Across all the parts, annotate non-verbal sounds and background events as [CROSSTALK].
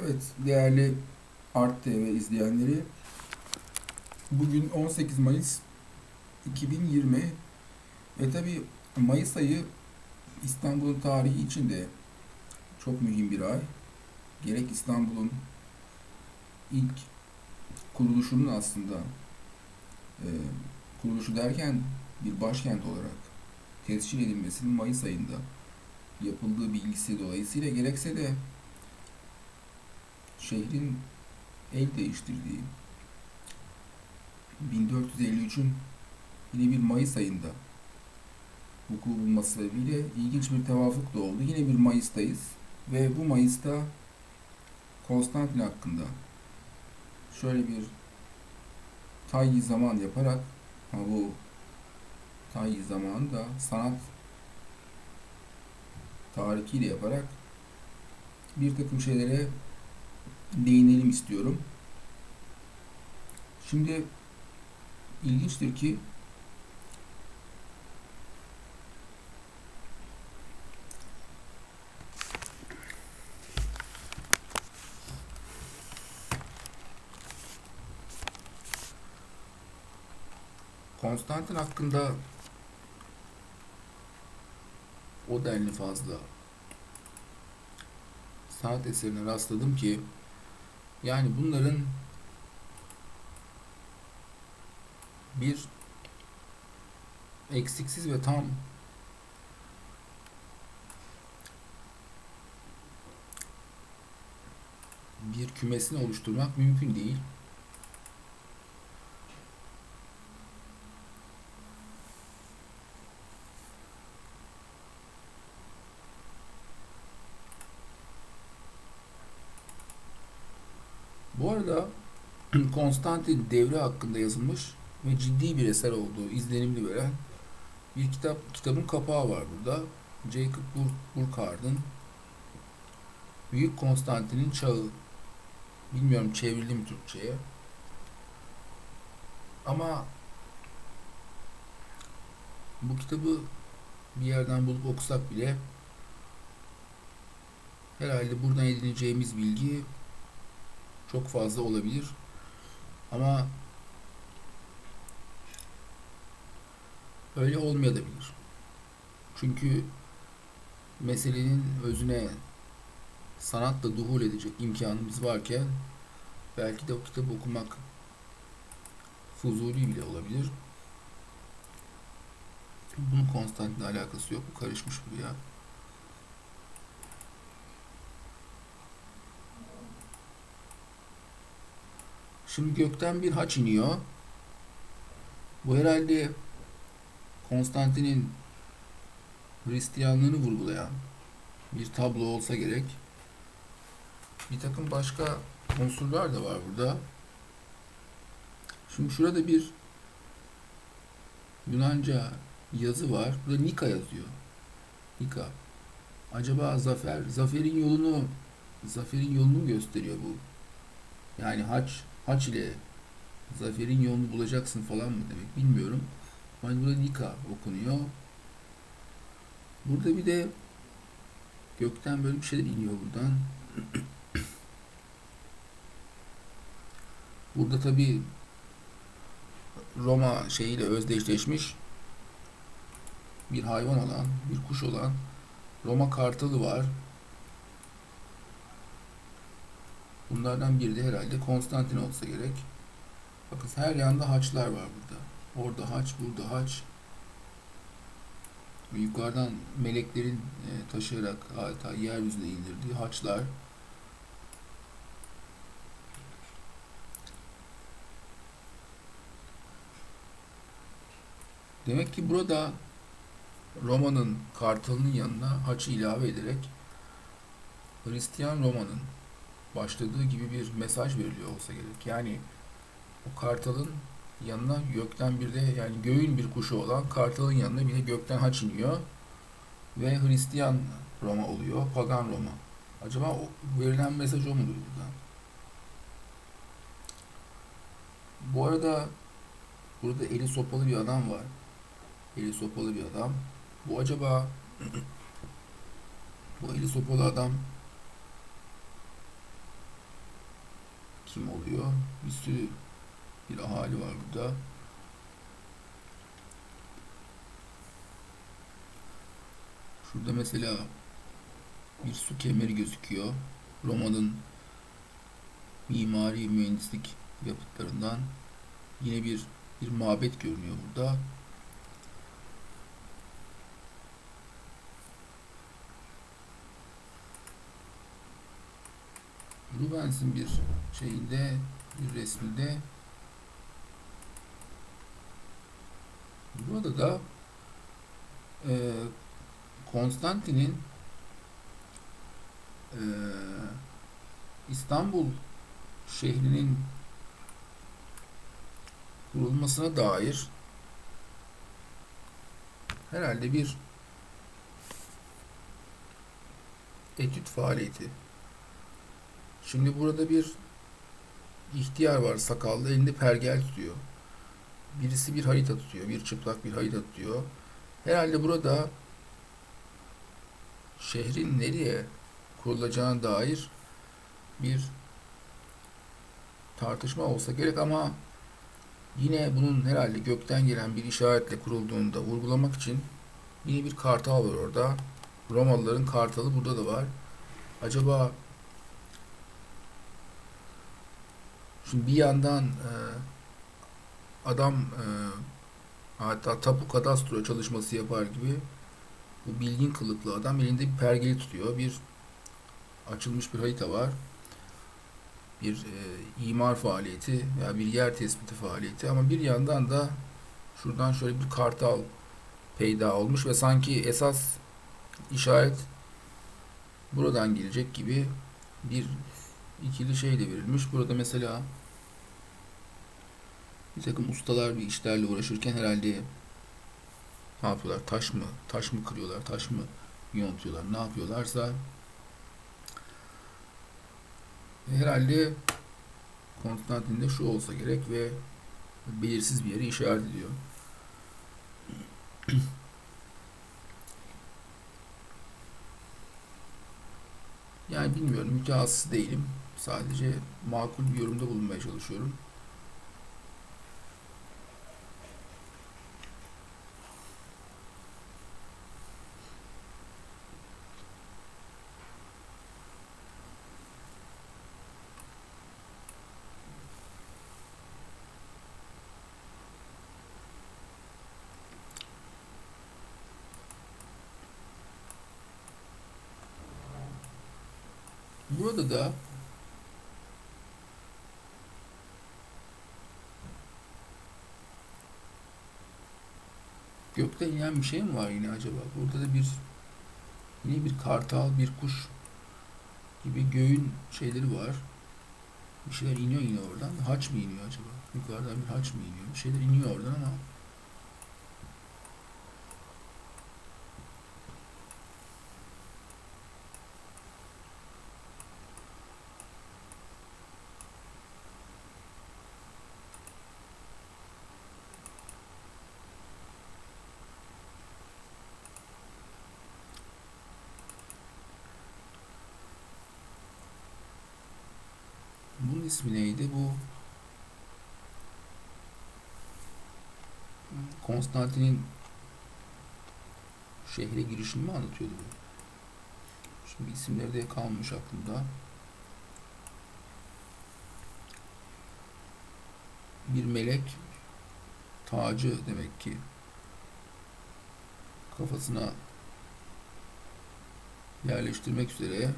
Evet, değerli Art TV izleyenleri, bugün 18 Mayıs 2020 ve tabi Mayıs ayı İstanbul'un tarihi için de çok mühim bir ay. Gerek İstanbul'un ilk kuruluşunun aslında e, kuruluşu derken bir başkent olarak tescil edilmesinin Mayıs ayında yapıldığı bilgisi dolayısıyla gerekse de şehrin el değiştirdiği 1453'ün yine bir Mayıs ayında vuku bulması bile ilginç bir tevafuk da oldu. Yine bir Mayıs'tayız ve bu Mayıs'ta Konstantin hakkında şöyle bir tayyi zaman yaparak ama bu tayyi zamanı da sanat tarihiyle yaparak bir takım şeylere değinelim istiyorum. Şimdi ilginçtir ki Konstantin hakkında o denli fazla sanat eserine rastladım ki yani bunların bir eksiksiz ve tam bir kümesini oluşturmak mümkün değil. Bu arada [CLEARS THROAT] Konstantin devri hakkında yazılmış ve ciddi bir eser olduğu izlenimli veren bir kitap kitabın kapağı var burada. Jacob Bur Burckhart'ın Büyük Konstantin'in Çağı. Bilmiyorum çevrildi mi Türkçe'ye. Ama bu kitabı bir yerden bulup okusak bile herhalde buradan edineceğimiz bilgi çok fazla olabilir. Ama öyle olmayabilir. Çünkü meselenin özüne sanatla duhul edecek imkanımız varken belki de o kitabı okumak fuzuli bile olabilir. Bunun Konstantin'le alakası yok. Bu karışmış buraya. Şimdi gökten bir haç iniyor. Bu herhalde Konstantin'in Hristiyanlığını vurgulayan bir tablo olsa gerek. Bir takım başka unsurlar da var burada. Şimdi şurada bir Yunanca yazı var. Burada Nika yazıyor. Nika. Acaba zafer, zaferin yolunu zaferin yolunu gösteriyor bu. Yani haç haç ile zaferin yolunu bulacaksın falan mı demek bilmiyorum. Ama burada Nika okunuyor. Burada bir de gökten böyle bir şeyler iniyor buradan. [CLEARS THROAT] Burada tabi Roma şeyiyle özdeşleşmiş bir hayvan olan, bir kuş olan Roma kartalı var. Bunlardan biri de herhalde Konstantin olsa gerek. Bakın her yanda haçlar var burada. Orada haç, burada haç. Yukarıdan meleklerin e, taşıyarak adeta yeryüzüne indirdiği haçlar. Demek ki burada Roma'nın kartalının yanına haçı ilave ederek Hristiyan Roma'nın başladığı gibi bir mesaj veriliyor olsa gerek. Yani o kartalın yanına gökten bir de yani göğün bir kuşu olan kartalın yanına bir de gökten haç iniyor ve Hristiyan Roma oluyor, pagan Roma. Acaba o verilen mesaj o mudur buradan? Bu arada burada eli sopalı bir adam var. Eli sopalı bir adam. Bu acaba [CLEARS THROAT] bu eli sopalı adam kim oluyor? Bir sürü bir ahali var burada. Şurada mesela bir su kemeri gözüküyor. Roma'nın mimari mühendislik yapıtlarından yine bir bir mabet görünüyor burada. Rubens'in bir şeyinde bir resminde burada da e, Konstantin'in e, İstanbul şehrinin kurulmasına dair herhalde bir etüt faaliyeti. Şimdi burada bir ihtiyar var sakallı elinde pergel tutuyor. Birisi bir harita tutuyor. Bir çıplak bir harita tutuyor. Herhalde burada şehrin nereye kurulacağına dair bir tartışma olsa gerek ama yine bunun herhalde gökten gelen bir işaretle kurulduğunu da vurgulamak için yine bir kartal var orada. Romalıların kartalı burada da var. Acaba şimdi bir yandan e, adam e, hatta tapu kadastro çalışması yapar gibi bu bilgin kılıklı adam elinde bir pergeli tutuyor. Bir açılmış bir harita var. Bir e, imar faaliyeti veya bir yer tespiti faaliyeti ama bir yandan da şuradan şöyle bir kartal peyda olmuş ve sanki esas işaret buradan gelecek gibi bir ikili şey de verilmiş. Burada mesela bir takım ustalar bir işlerle uğraşırken herhalde ne yapıyorlar? Taş mı? Taş mı kırıyorlar? Taş mı yontuyorlar? Ne yapıyorlarsa herhalde Konstantin'de şu olsa gerek ve belirsiz bir yeri işaret ediyor. [CLEARS THROAT] Yani bilmiyorum, mütehassıs değilim. Sadece makul bir yorumda bulunmaya çalışıyorum. Burada da gökten inen bir şey mi var yine acaba? Burada da bir yine bir kartal, bir kuş gibi göğün şeyleri var. Bir şeyler iniyor yine oradan. Haç mı iniyor acaba? Yukarıdan bir haç mı iniyor? Bir şeyler iniyor oradan ama bunun ismi neydi? Bu Konstantin'in şehre girişini mi anlatıyordu? Şimdi isimleri de kalmış aklımda. Bir melek tacı demek ki kafasına yerleştirmek üzere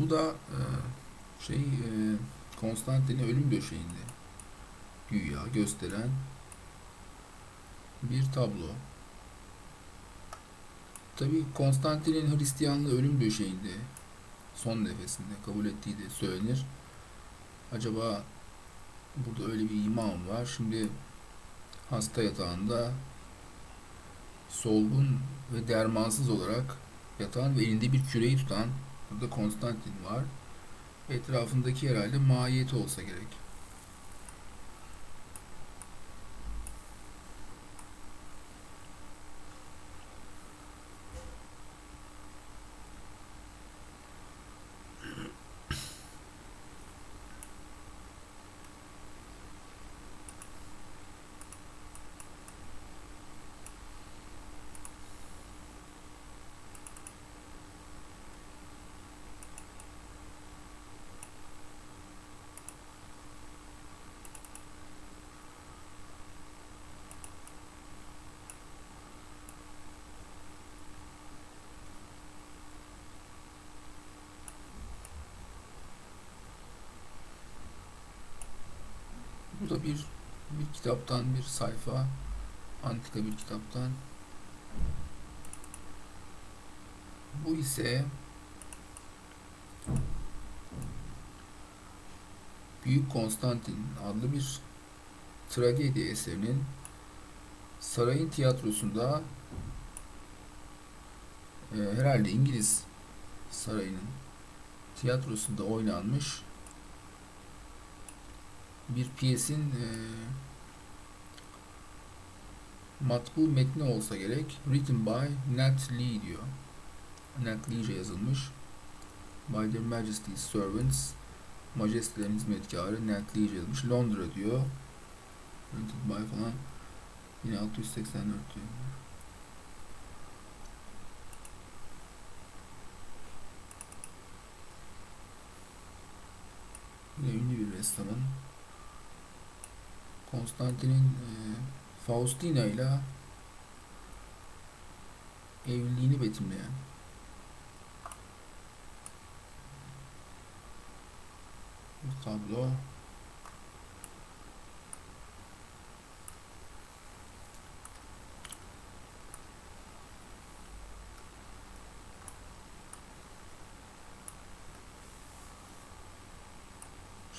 Bu da e, şey e, Konstantin'in ölüm döşeğinde güya gösteren bir tablo. Tabii Konstantin'in Hristiyanlığı ölüm döşeğinde son nefesinde kabul ettiği de söylenir. Acaba burada öyle bir imam var. Şimdi hasta yatağında solgun ve dermansız olarak yatan ve elinde bir küreyi tutan burada Konstantin var. Etrafındaki herhalde mahiyeti olsa gerek. Bir bir kitaptan bir sayfa. Antika bir kitaptan. Bu ise Büyük Konstantin adlı bir tragedi eserinin sarayın tiyatrosunda e, herhalde İngiliz sarayının tiyatrosunda oynanmış bir piyesin e, matbu metni olsa gerek. Written by Nat Lee diyor. Nat Lee'ce yazılmış. By Their Majesty's Servants. Majestelerin hizmetkarı Nat Lee'ce yazılmış. Londra diyor. Printed by falan. 1684 diyor. Yine ünlü bir ressamın Konstantin'in e, Faustina ile evliliğini betimleyen bir tablo.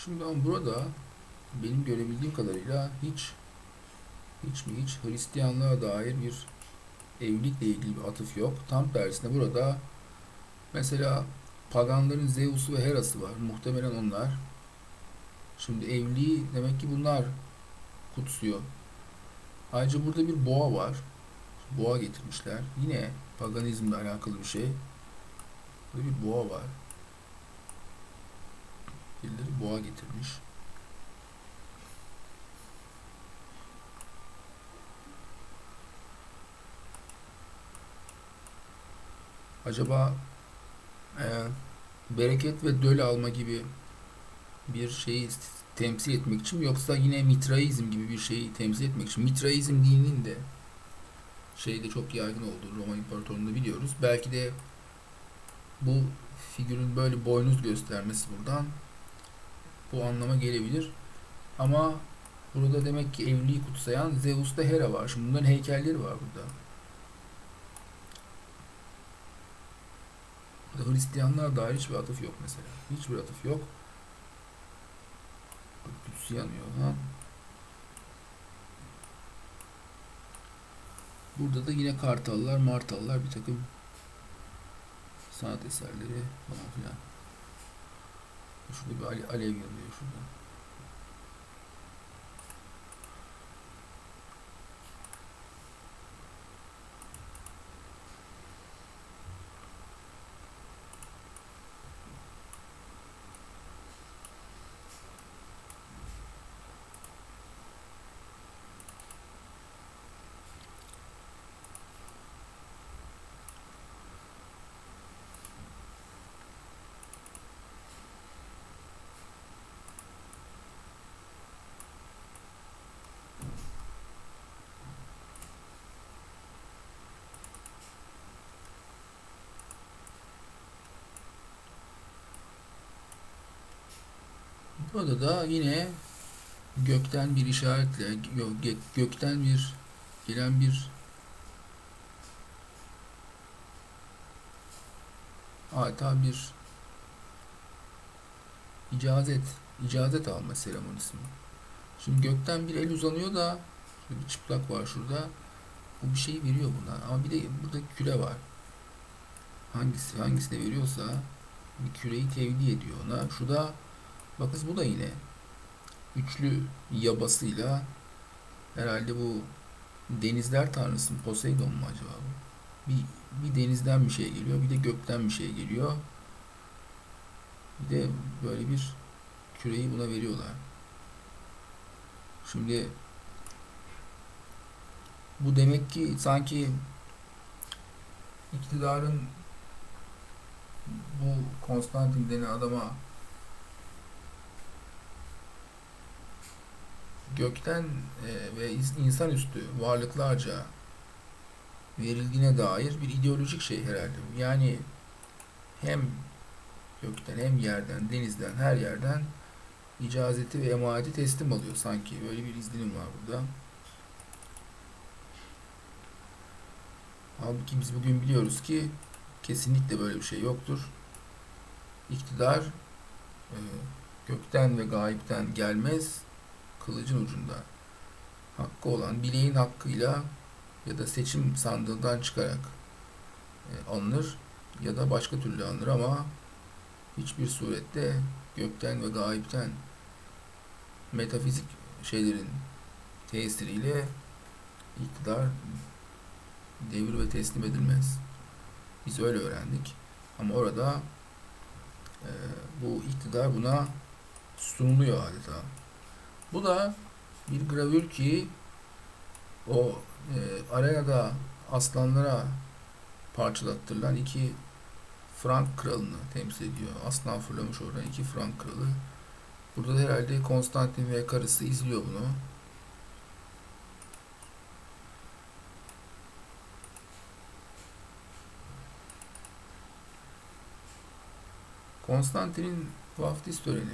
Şimdi ama burada benim görebildiğim kadarıyla hiç hiç mi hiç Hristiyanlığa dair bir evlilikle ilgili bir atıf yok. Tam tersine burada mesela paganların Zeus'u ve Hera'sı var. Muhtemelen onlar. Şimdi evliliği demek ki bunlar kutsuyor. Ayrıca burada bir boğa var. Boğa getirmişler. Yine paganizmle alakalı bir şey. Burada bir boğa var. Birileri boğa getirmiş. Acaba e, bereket ve döl alma gibi bir şeyi temsil etmek için mi yoksa yine Mitraizm gibi bir şeyi temsil etmek için Mitraizm dininin de şeyde çok yaygın olduğu Roma İmparatorluğu'nda biliyoruz. Belki de bu figürün böyle boynuz göstermesi buradan bu anlama gelebilir. Ama burada demek ki evliliği kutsayan Zeus'ta Hera var. Şimdi bunların heykelleri var burada. Burada Hristiyanlığa dair hiçbir atıf yok mesela. Hiçbir atıf yok. Kutusu yanıyor ha. Burada da yine kartallar, martallar bir takım sanat eserleri falan filan. Şurada bir ale- alev yanıyor şurada. Burada da yine gökten bir işaretle gö- gö- gökten bir gelen bir adeta bir icazet icazet alma seremonisi mi? Şimdi gökten bir el uzanıyor da bir çıplak var şurada. Bu bir şey veriyor bundan. Ama bir de burada küre var. Hangisi hangisine veriyorsa bir küreyi tevdi ediyor ona. Şu bakız bu da yine üçlü yabasıyla herhalde bu denizler tanrısı Poseidon mu acaba bu? Bir, bir denizden bir şey geliyor, bir de gökten bir şey geliyor. Bir de böyle bir küreyi buna veriyorlar. Şimdi bu demek ki sanki iktidarın bu Konstantin denen adama gökten e, ve ins- insanüstü varlıklarca verildiğine dair bir ideolojik şey herhalde. Yani hem gökten hem yerden, denizden, her yerden icazeti ve emaneti teslim alıyor sanki. Böyle bir izlenim var burada. Halbuki biz bugün biliyoruz ki kesinlikle böyle bir şey yoktur. İktidar e, gökten ve gayipten gelmez, kılıcın ucunda. Hakkı olan bileğin hakkıyla ya da seçim sandığından çıkarak e, alınır ya da başka türlü alınır ama hiçbir surette gökten ve gayipten metafizik şeylerin tesiriyle iktidar devir ve teslim edilmez. Biz öyle öğrendik. Ama orada e, bu iktidar buna sunuluyor adeta. Bu da bir gravür ki o e, arenada aslanlara parçalattırılan iki Frank kralını temsil ediyor. Aslan fırlamış oradan iki Frank kralı. Burada da herhalde Konstantin ve karısı izliyor bunu. Konstantin'in vaftiz töreni.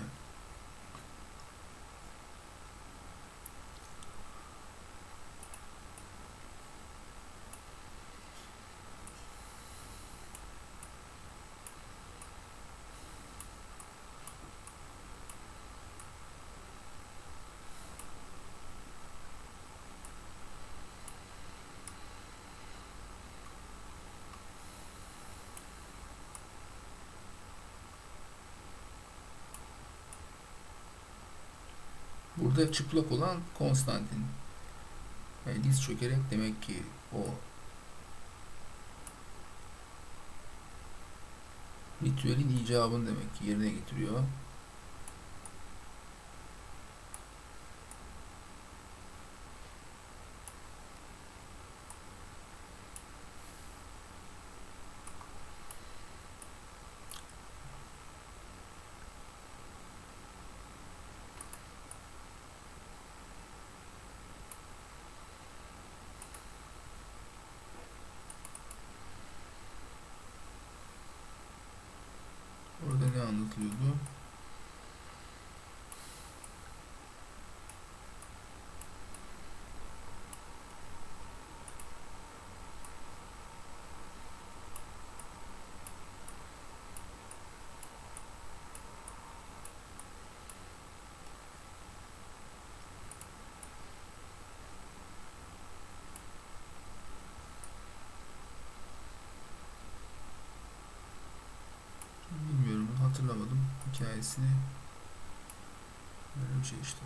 Burada çıplak olan Konstantin. Yani diz çökerek demek ki o ritüelin icabını demek ki yerine getiriyor. Orada ne anlatılıyordu? Bilmiyorum hatırlamadım hikayesini. Böyle bir şey işte.